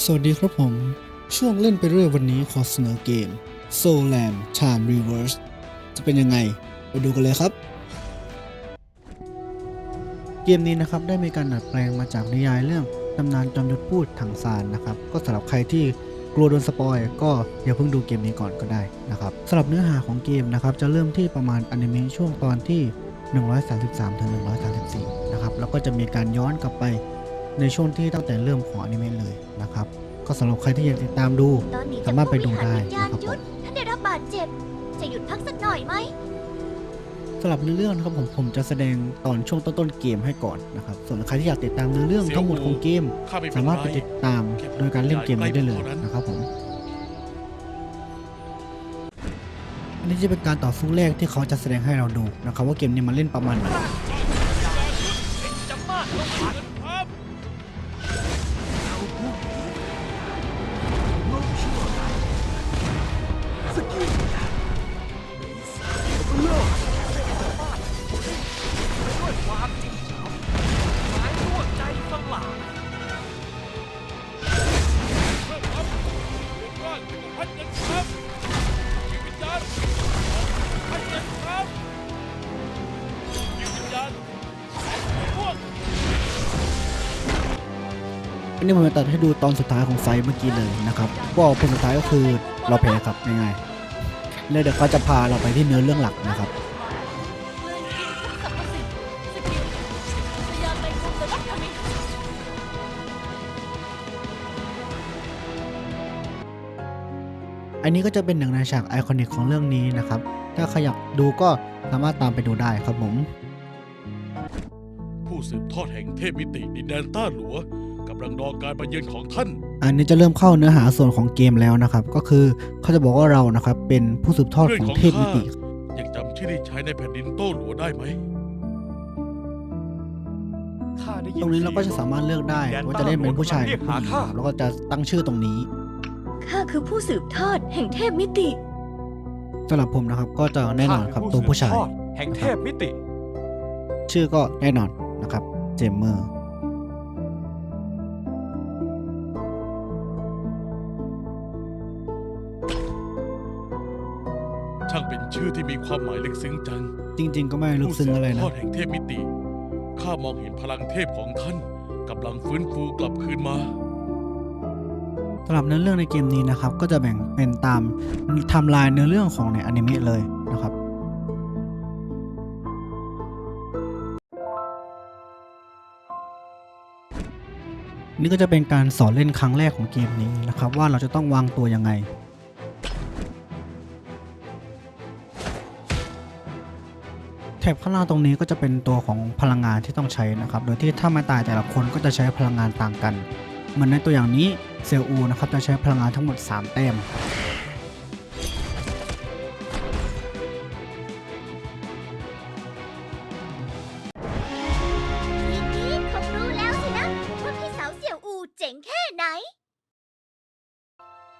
สวัสดีครับผม ช่วงเล่นไปเรื่อยวันนี้ขอเสนอเกม Soul Land Time Reverse จะเป็นยังไง ไปดูกันเลยครับ เกมนี้นะครับได้มีการดัดแปลงมาจากนิยายเรื่องตำนานจอมยุทธพูดถังซานนะครับ ก็สำหรับใครที่กลัวโดนสปอยก็อย่าเพิ่งดูเกมนี้ก่อนก็ได้นะครับสำหรับเนื้อหาของเกมนะครับจะเริ่มที่ประมาณอนิเมะช่วงตอนที่ 133ถึง134 นะครับแล้วก็จะมีการย้อนกลับไป ในช่วงที่ตั้งแต่เริ่มของอนิเมะเลยนะครับ ก็สำหรับใครที่อยากติดตามดู ตอนนี้สามารถไปดูได้วิญญาณนะครับผม ยุทธท่านได้รับบาดเจ็บ จะหยุดพักสักหน่อยไหม สำหรับเนื้อเรื่องนะครับผมผมจะแสดงตอนช่วงต้นๆเกมให้ก่อนนะครับ ส่วนใครที่อยากติดตามเนื้อเรื่องทั้งหมดของเกม ข้าไม่เป็สานมารถไรไปติดตามโดยการเล่นเกมนี้ได้เลยนะครับผมอันนี้จะเป็นการต่อสู้แรกที่เขาจะแสดงให้เราดูนะครับ ว่าเกมนี้มันเล่นประมาณไหน อันนี้ผมจะตัดให้ดูตอนสุดท้ายของไฟท์เมื่อกี้เลยนะครับว่าผลสุดท้ายก็คือเราแพ้ครับง่ายๆแล้วเดี๋ยวเขาจะพาเราไปที่เนื้อเรื่องหลักนะครับอันนี้ก็จะเป็นหนึ่งในฉากไอคอนิกของเรื่องนี้นะครับ ถ้าใครอยากดูก็สามารถตามไปดูได้ครับผม ผู้สืบทอดแห่งเทพมิติดินแดนต้าหลัว กำลังรอการมาเยือนของท่าน อันนี้จะเริ่มเข้าเนื้อหาส่วนของเกมแล้วนะครับ ก็คือเขาจะบอกว่าเรานะครับ เป็นผู้สืบทอดของเทพมิติยังจำชื่อที่ใช้ในแผ่นดินโต้หลัวได้ไหมตรงนี้เราก็จะสามารถเลือกได้ว่าจะเล่นเป็นผู้ชายหรือผู้หญิงนะครับแล้วก็จะตั้งชื่อตรงนี้ข้าคือผู้สืบทอดแห่งเทพมิติสำหรับผมนะครับ ก็จะแน่นอนครับตัวผู้ชาย แห่งเทพมิติ ชื่อก็แน่นอนนะครับ เจมเมอร์ ช่างเป็นชื่อที่มีความหมายลึกซึ้งจังจริง ๆ ก็ไม่ลึกซึ้งอะไรผู้สืบทนะอดแห่งเทพมิติ ข้ามองเห็นพลังเทพของท่านกำลังฟื้นฟูกลับคืนมา สำหรับเนื้อเรื่องในเกมนี้นะครับ ก็จะแบ่งเป็นตามไทม์ไลน์เนื้อเรื่องของในอนิเมะเลยนะครับ นี่ก็จะเป็นการสอนเล่นครั้งแรกของเกมนี้นะครับ ว่าเราจะต้องวางตัวยังไง แถบข้างล่างตรงนี้ก็จะเป็นตัวของพลังงานที่ต้องใช้นะครับ โดยที่ถ้ามาตายแต่ละคนก็จะใช้พลังงานต่างกัน เหมือนในตัวอย่างนี้เซลล์อูนะครับจะใช้พลังงานทั้งหมด 3 แต้มทีนี้คงรู้แล้วสินะว่าพี่สาวเสี่ยวอูเจ๋งแค่ไหน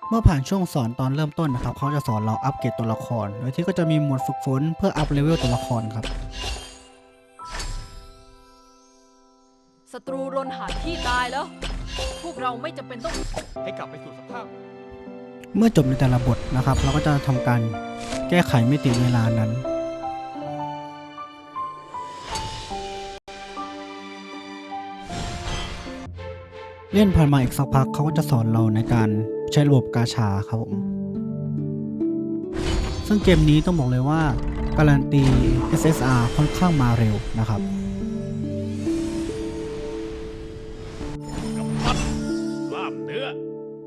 เมื่อผ่านช่วงสอนตอนเริ่มต้นนะครับเขาจะสอนเราอัปเกรดตัวละคร โดยที่ก็จะมีหมวดฝึกฝนเพื่ออัพเลเวลตัวละครครับ ศัตรูรนหาที่ตายแล้ว พวกเราไม่จำเป็นต้อง ให้กลับไปสู่สภาพ เมื่อจบในแต่ละบทนะครับ เราก็จะทำการแก้ไขมิติเวลานั้น เล่นผ่านมาอีกสักพักเขาก็จะสอนเราในการ ใช้ระบบกาชาครับผม ซึ่งเกมนี้ต้องบอกเลยว่า การันตี SSR ค่อนข้างมาเร็วนะครับกำลังกล้ามเนื้อ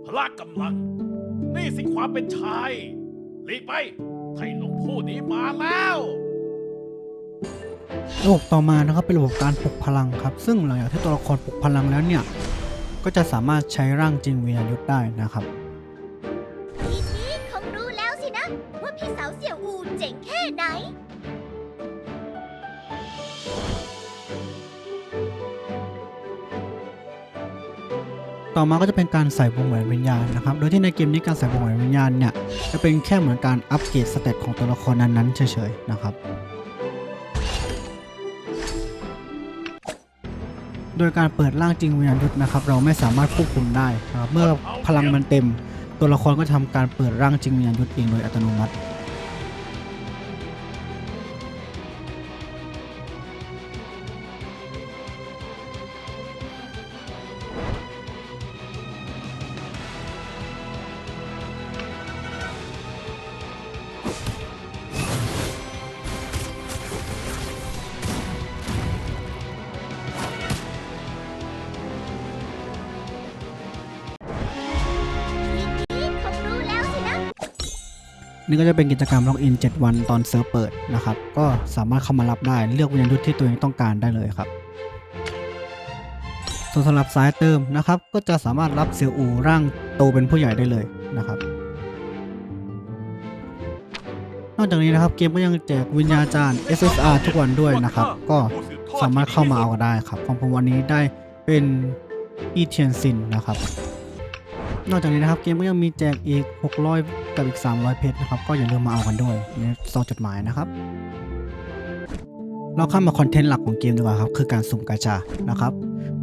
พละกำลัง นี่สิความเป็นชายหลีกไปไทหลงผู้นี้มาแล้วระบบต่อมานะครับเป็นระบบการปลุกพลังครับ ซึ่งหลังจากที่ตัวละครปลุกพลังแล้วเนี่ย ก็จะสามารถใช้ร่างจริงวิญญาณยุทธได้นะครับ ต่อมาก็จะเป็นการใส่วงแหวนวิญญาณนะครับ โดยที่ในเกมนี้การใส่วงแหวนวิญญาณเนี่ยจะเป็นแค่เหมือนการอัปเกรดสเตตของตัวละครนั้นๆเฉยๆนะครับ โดยการเปิดร่างจริงวิญญาณยุทธนะครับ เราไม่สามารถควบคุมได้นะครับเมื่อพลังมันเต็ม ตัวละครก็จะทำการเปิดร่างจริงวิญญาณยุทธเองโดยอัตโนมัติ นี่ก็จะเป็นกิจกรรมล็อกอิน 7 วันตอนเซิร์ฟเปิดนะครับ ก็สามารถเข้ามารับได้เลือกวิญญาณยุทธที่ตัวเองต้องการได้เลยครับส่วนสำหรับสายเติมนะครับ ก็จะสามารถรับเซียวอูร่างโตเป็นผู้ใหญ่ได้เลยนะครับ นอกจากนี้นะครับเกมก็ยังแจกวิญญาจารย์ SSR ทุกวันด้วยนะครับ ก็สามารถเข้ามาเอาก็ได้ครับของผมวันนี้ได้เป็นอีเทียนซินนะครับ นอกจากนี้นะครับเกมก็ยังมีแจกอีก 600 กับอีก 300 เพชรนะครับ ก็อย่าลืมมาเอากันด้วยในซองจดหมายนะครับ เราเข้ามาคอนเทนต์หลักของเกมดีกว่าครับ คือการสุ่มกาชานะครับ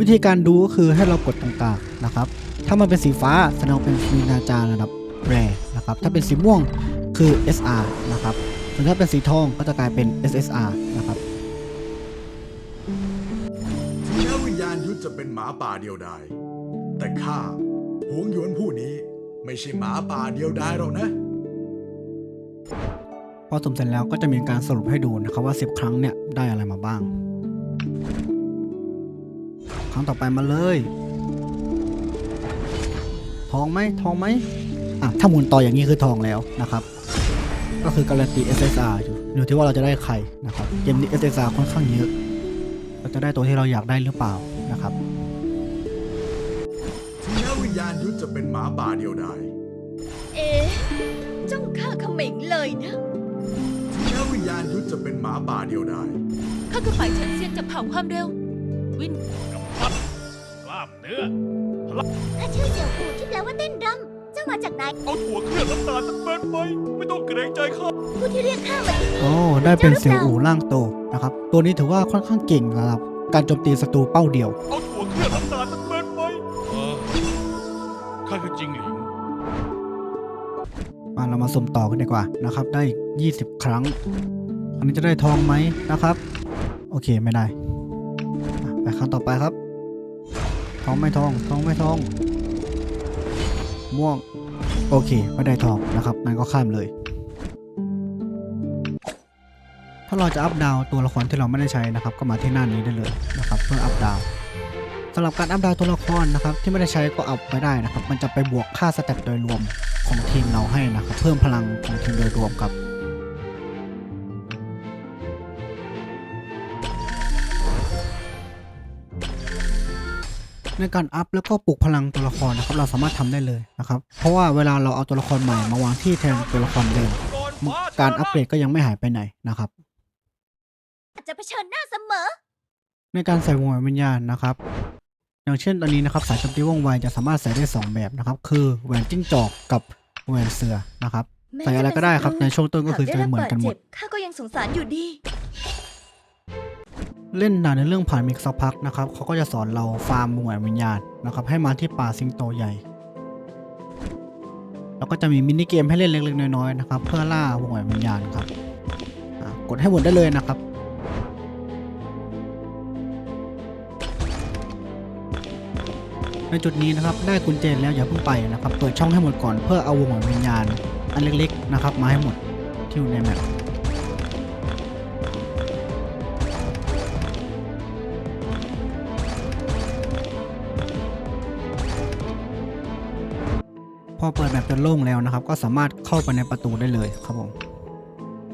วิธีการดูก็คือให้เรากดตรงกลางนะครับ ถ้ามันเป็นสีฟ้าแสดงเป็นวินาจารระดับแรนะครับ ถ้าเป็นสีม่วงคือ SR นะครับส่วนถ้าเป็นสีทองก็จะกลายเป็น SSR นะครับถึงแม้วิญญาณยุทธจะเป็นหมาป่าเดียวดายแต่ข้าหวงหยวนผู้นี้ ไม่ใช่หมาป่าเดียวดายหรอกนะพอสุ่มเสร็จแล้วก็จะมีการสรุปให้ดูนะครับว่า 10 ครั้งเนี่ยได้อะไรมาบ้าง ครั้งต่อไปมาเลย ทองไหมทองไหมอะถ้าหมุนต่ออย่างนี้คือทองแล้วนะครับก็คือการันตี SSR อยู่อยู่ที่ว่าเราจะได้ใครนะครับเกมนี้ SSR ค่อนข้างเยอะ เราจะได้ตัวที่เราอยากได้หรือเปล่านะครับ ถึงแม้วิญญาณยุทธจะเป็นหมาป่าเดียวดายเอ๊ะจ้องข้าเขม็งเลยนะถึงแม้วิญญาณยุทธจะเป็นหมาป่าเดียวดายข้าคือฝ่ายเฉินเซียนจากเผ่าความเร็ว วินพัดกล้ามเนื้อข้าชื่อเสี่ยวอูที่แปลว่าเต้นรำเจ้ามาจากไหนเอาถั่วเคลือบน้ำตาลสักเม็ดไหมไม่ต้องเกรงใจข้าผู้ที่เรียกข้ามาที่นี่โอ้ได้เป็นเซียวอู่ร่างโตนะครับ ตัวนี้ถือว่าค่อนข้างเก่งสำหรับ การโจมตีศัตรูเป้าเดียวเอาถั่ ข้าคือจริงหลิงมาเรามาสุ่มต่อกันดีกว่านะครับ ได้อีก20 ครั้ง อันนี้จะได้ทองไหมนะครับ โอเคไม่ได้ไปครั้งต่อไปครับ ทองไม่ทอง ทองไม่ทอง ม่วง โอเคไม่ได้ทองนะครับงั้นก็ข้ามเลย ถ้าเราจะอัพดาวตัวละครที่เราไม่ได้ใช้นะครับ ก็มาที่หน้านี้ได้เลยนะครับ เพื่ออัพดาว สำหรับการอัพดาวตัวละครนะครับที่ไม่ได้ใช้ก็อัพไปได้นะครับ มันจะไปบวกค่าสแตทโดยรวมของทีมเราให้นะครับ เพิ่มพลังของทีมโดยรวมครับในการอัพแล้วก็ปลุกพลังตัวละครนะครับเราสามารถทำได้เลยนะครับ เพราะว่าเวลาเราเอาตัวละครใหม่มาวางที่แทนตัวละครเดิมก่อนฟ้าการอัปเกรดก็ยังไม่หายไปไหนนะครับอาจจะเผชิญหน้าเสมอ ในการใส่วงแหวนวิญญาณนะครับ อย่างเช่นตอนนี้นะครับสายโจมตีว่องไวจะสามารถใส่ได้ 2 แบบนะครับ คือแหวนจิ้งจอกกับแหวนเสือนะครับ ใส่อะไรก็ได้ครับในช่วงต้นก็คือจะเหมือนกันหมดข้าก็ยังสงสารอยู่ดี เล่นนานในเรื่องผ่านมิกสักพักนะครับเขาก็จะสอนเราฟาร์มวงแหวนวิญญาณนะครับ ให้มาที่ป่าสิงโตใหญ่แล้วก็จะมีมินิเกมให้เล่นเล็กๆน้อยๆนะครับ เพื่อล่าวงแหวนวิญญาณครับอะกดให้หมดได้เลยนะครับ ในจุดนี้นะครับได้กุญแจแล้วอย่าเพิ่งไปนะครับเปิดช่องให้หมดก่อนเพื่อเอาวงแหวนวิญญาณ อันเล็กๆนะครับมาให้หมดที่อยู่ในแมปพอเปิดแมปจนโล่งแล้วนะครับ ก็สามารถเข้าไปในประตูได้เลยครับผม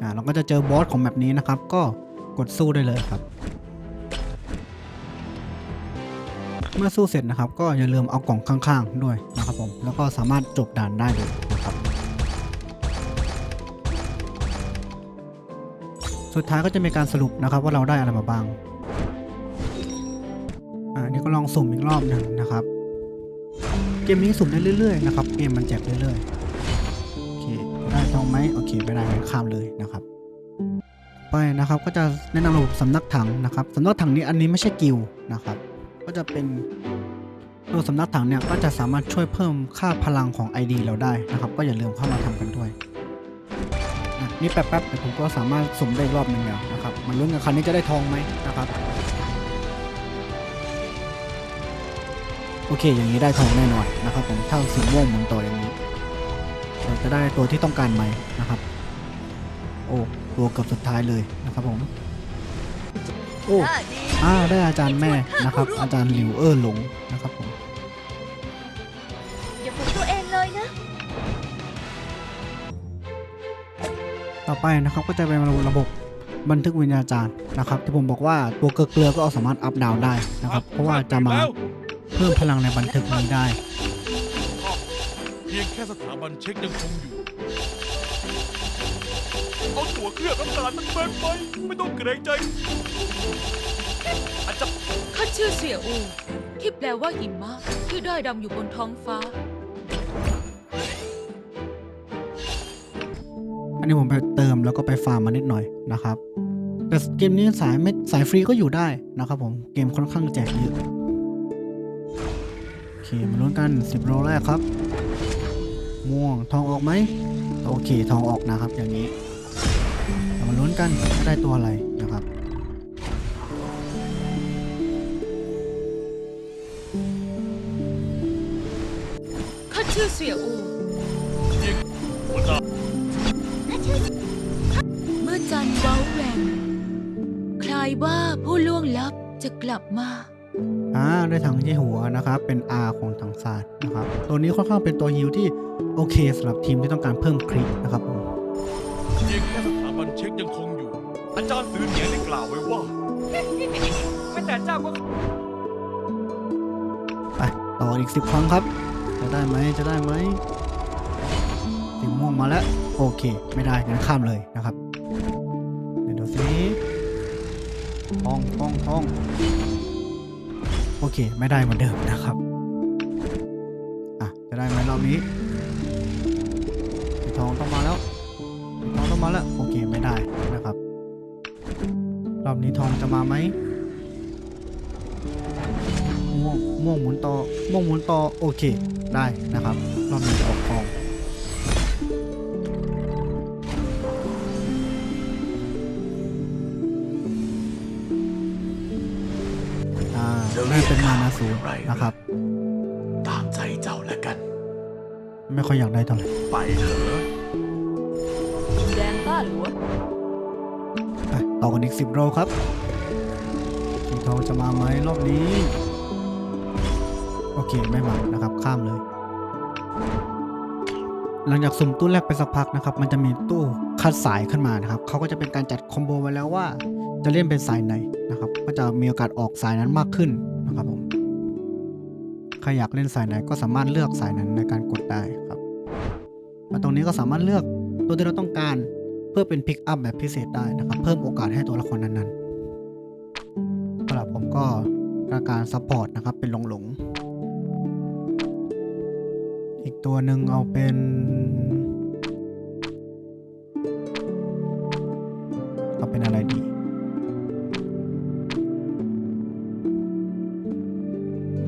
อ่าเราก็จะเจอบอสของแมปนี้นะครับ ก็กดสู้ได้เลยครับ เมื่อสู้เสร็จนะครับ ก็อย่าลืมเอากล่องข้างๆด้วยนะครับผม แล้วก็สามารถจบด่านได้เลยนะครับ สุดท้ายก็จะมีการสรุปนะครับว่าเราได้อะไรมาบ้างอ่านี่ก็ลองสุ่มอีกรอบหนึ่งนะครับ เกมนี้สุ่มได้เรื่อยๆนะครับ เกมมันแจกเรื่อยๆ โอเค ได้ทองไหมโอเคไม่ได้งั้นข้ามเลยนะครับไปนะครับก็จะแนะนำระบบสำนักถังนะครับสำนักถังนี้อันนี้ไม่ใช่กิลนะครับ ก็จะเป็นตัวสำนักถังเนี่ยก็จะสามารถช่วยเพิ่มค่าพลังของ ID เราได้นะครับ ก็อย่าลืมเข้ามาทำกันด้วยนี่แป๊บๆผมก็สามารถสุ่มได้รอบหนึ่งแล้วนะครับมันลุ้นกันครั้งนี้จะได้ทองไหมนะครับ โอเค อย่างนี้ได้ทองแน่นอนนะครับผมถ้าสีม่วงหมุนต่ออย่างนี้เราจะได้ตัวที่ต้องการไหมนะครับ โอ้ตัวเกือบสุดท้ายเลยนะครับผม โอ้ถ้าดีอ่าได้อาจารย์แม่นะครับ อาจารย์หลิวเออหลงนะครับผมอย่าฝืนตัวเองเลยนะ ต่อไปนะครับก็จะเป็นระบบบันทึกวิญญาจารย์นะครับที่ผมบอกว่าตัวเกลือเกลือก็เอาสามารถอัพดาวได้นะครับ เพราะว่าจะมาแล้วเพิ่มพลังในบันทึกนี้ได้ เพียงแค่สถาบันเช็คยังคงอยู่เอาตั๋วเครื่องน้ำตาลมันเบินไปไม่ต้องเกรงใจ อาจจะข้าชื่อเสี่ยอู ที่แปลว่าหิมะที่ได้ดำอยู่บนท้องฟ้า อันนี้ผมไปเติมแล้วก็ไปฟาร์มมานิดหน่อยนะครับ แต่เกมนี้สายไม่สายฟรีก็อยู่ได้นะครับผมเกมค่อนข้างแจกเยอะโอเคมาลุ้นกัน 10โลแรกครับ ม่วงทองออกไหมโอเคทองออกนะครับ อย่างนี้มาลุ้นกันได้ตัวอะไรนะครับ ชื่อเสี่ยอูยิงหัวหน้าถ้าชื่อเมื่อจันทร์เว้าแหวงคลายว่าผู้ล่วงลับจะกลับมา อ่าได้ถังที่หัวนะครับ เป็น R ของถังศาสตร์นะครับ ตัวนี้ค่อนข้างเป็นตัวฮิลที่โอเคสำหรับทีมที่ต้องการเพิ่มคริกนะครับผมเพียงแค่สถาบันเช็คยังคงอยู่ อาจารย์ซือเหนียนได้กล่าวไว้ว่า ไม่แต่เจ้าก็ไปต่ออีก10ครั้งครับ จะได้ไหมจะได้ไหมสีม่วงมาแล้ว โอเค ไม่ได้งั้นข้ามเลยนะครับ เดี๋ยวดูสิทองทองทองโอเค ไม่ได้เหมือนเดิมนะครับ อะ จะได้ไหมรอบนี้สีทองต้องมาแล้วสีทองต้องมาแล้ว โอเค ไม่ได้นะครับ รอบนี้ทองจะมาไหมม่วง ม่วงหมุนต่อม่วงหมุนต่อโอเคได้นะครับรอบนี้จะออกทองอ่าได้เป็นมานาสูนะครับ ตามใจเจ้าแล้วกัน ไม่ค่อยอยากได้เท่าไหร่ไปเถอะดินแดนต้าหลวงไปต่อกันอีกสิบโลครับสีทองจะมาไหมรอบนี้ โอเคไม่มานะครับข้ามเลย หลังจากสุ่มตู้แรกไปสักพักนะครับ มันจะมีตู้คัดสายขึ้นมานะครับเขาก็จะเป็นการจัดคอมโบไว้แล้วว่า จะเล่นเป็นสายไหนนะครับ ก็จะมีโอกาสออกสายนั้นมากขึ้นนะครับผมใครอยากเล่นสายไหนก็สามารถเลือกสายนั้นในการกดได้ครับมาตรงนี้ก็สามารถเลือกตัวที่เราต้องการเพื่อเป็นพิกอัพแบบพิเศษได้นะครับ เพิ่มโอกาสให้ตัวละครนั้นๆสำหรับผมก็การการซัพพอร์ตนะครับเป็นหลงหลงๆ อีกตัวหนึ่งเอาเป็น เอาเป็นอะไรดี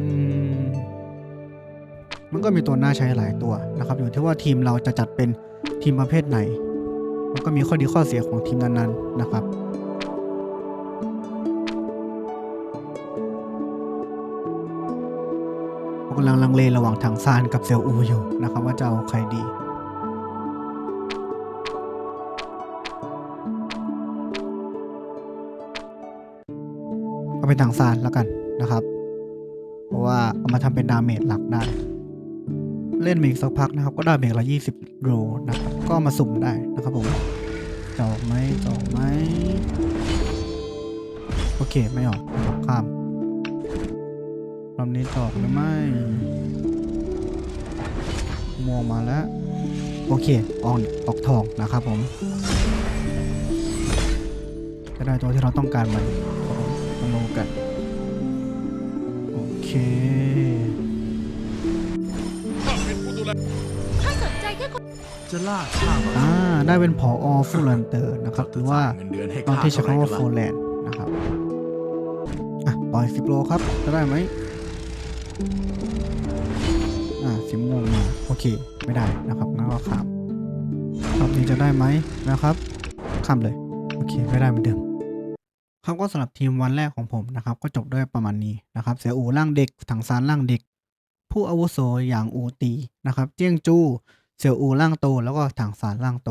อืมมันก็มีตัวน่าใช้หลายตัวนะครับ อยู่ที่ว่าทีมเราจะจัดเป็นทีมประเภทไหน มันก็มีข้อดีข้อเสียของทีมนั้นๆนะครับ ลังลังเลระหว่างทางซานกับเซลอูอยู่นะครับว่าจะเอาใครดีเอาเป็นทางซานแล้วกันนะครับ เพราะว่าเอามาทำเป็นดาเมจหลักได้ เล่นมาอีกสักพักนะครับ ก็ดาเมจละ20โรนะครับก็มาสุ่มได้นะครับผมจะออกไหมจะออกไหมโอเคไม่ออกข้าม รอบนี้จะออกหรือไม่ม่วงมาแล้ว โอเคออกออกทองนะครับผม จะได้ตัวที่เราต้องการไหมครับผมมาลงกัน โอเคข้าเป็นผู้ดูแลถ้าสนใจแค่คนจะล่าข้ามาอ่า ได้เป็นผออฟูลันเตอร์นะครับ หรือว่าเงินเดือนให้ตอนข้าที่ใช้เท่าไหร่คำว่ากันโฟล่ะแลนด์นะครับ อะตอนอีกสิบโลครับ จะได้ไหม สีม่วงมาโอเค ไม่ได้นะครับงั้นก็ข้ามรอบนี้จะได้ไหมนะครับ ข้ามเลย โอเค ไม่ได้เหมือนเดิมครับก็สำหรับทีมวันแรกของผมนะครับ ก็จบด้วยประมาณนี้นะครับ เสียอูร่างเด็กถังซานร่างเด็ก ผู้อาวุโสอย่างอูตีนะครับ เจียงจู เสียอูร่างโต แล้วก็ถังซานร่างโต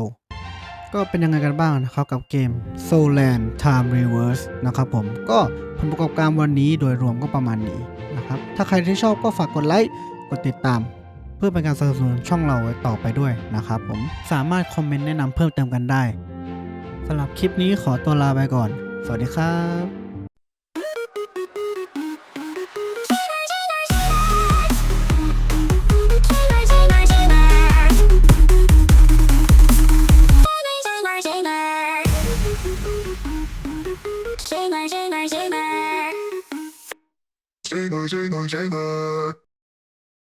ก็เป็นยังไงกันบ้างนะครับกับเกม Soulland Time Reverse นะครับผมก็ผลประกอบการวันนี้โดยรวมก็ประมาณนี้นะครับ ถ้าใครที่ชอบก็ฝากกดไลค์ กดติดตาม พื่อเป็นการสนับสนุนช่องเราไว้ต่อไปด้วยนะครับผมสามารถคอมเมนต์แนะนำเพิ่มเติมกันได้สำหรับคลิปนี้ขอตัวลาไปก่อน สวัสดีครับ Shamer, shamer, shamer.